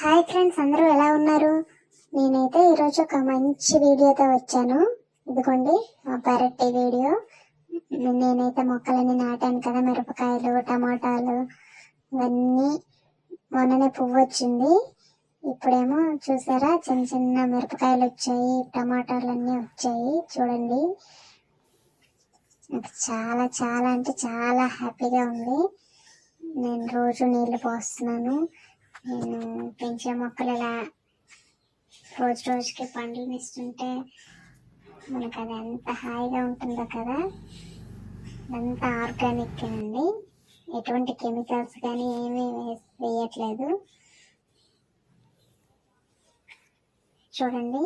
Hi friends అందరూ ఎలా ఉన్నారు? నేనైతే ఈరోజు ఒక మంచి వీడియోతో వచ్చాను. ఇదిగోండి మా పెరటి వీడియో. నేనైతే మొక్కలన్నీ నాటాను కదా మిరపకాయలు టమాటాలు ఇవన్నీ మొన్ననే పువ్వు వచ్చింది. ఇప్పుడేమో చూసారా చిన్న చిన్న మిరపకాయలు వచ్చాయి టమాటాలు అన్నీ వచ్చాయి. చూడండి. నాకు చాలా చాలా అంటే చాలా హ్యాపీగా ఉంది. నేను రోజు నీళ్ళు పోస్తున్నాను. పెంచే మొక్కలు ఇలా రోజు రోజుకి పండ్లు ఇస్తుంటే మనకు అది ఎంత హాయిగా ఉంటుందో కదా. అంతా ఆర్గానిక్ అండి. ఎటువంటి కెమికల్స్ కానీ ఏమీ వేయట్లేదు. చూడండి.